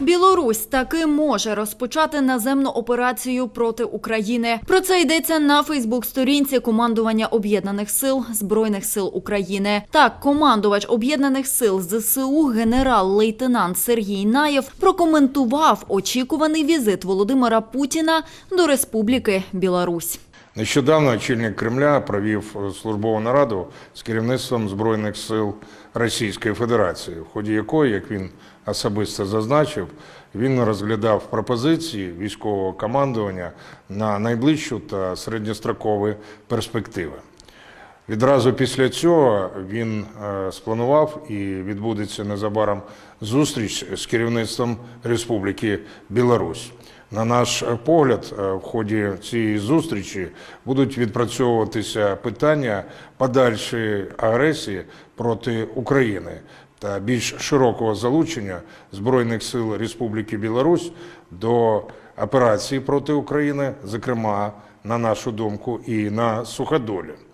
Білорусь таки може розпочати наземну операцію проти України. Про це йдеться на Фейсбук-сторінці командування об'єднаних сил збройних сил України. Так, командувач об'єднаних сил ЗСУ генерал-лейтенант Сергій Наєв прокоментував очікуваний візит Володимира Путіна до Республіки Білорусь. Нещодавно очільник Кремля провів службову нараду з керівництвом Збройних сил Російської Федерації, в ході якої, як він особисто зазначив, він розглядав пропозиції військового командування на найближчу та середньострокові перспективи. Відразу після цього він е, спланував і відбудеться незабаром зустріч з керівництвом Республіки Білорусь. На наш погляд, е, в ході цієї зустрічі будуть відпрацьовуватися питання подальшої агресії проти України та більш широкого залучення Збройних сил Республіки Білорусь до операції проти України, зокрема, на нашу думку, і на суходолі.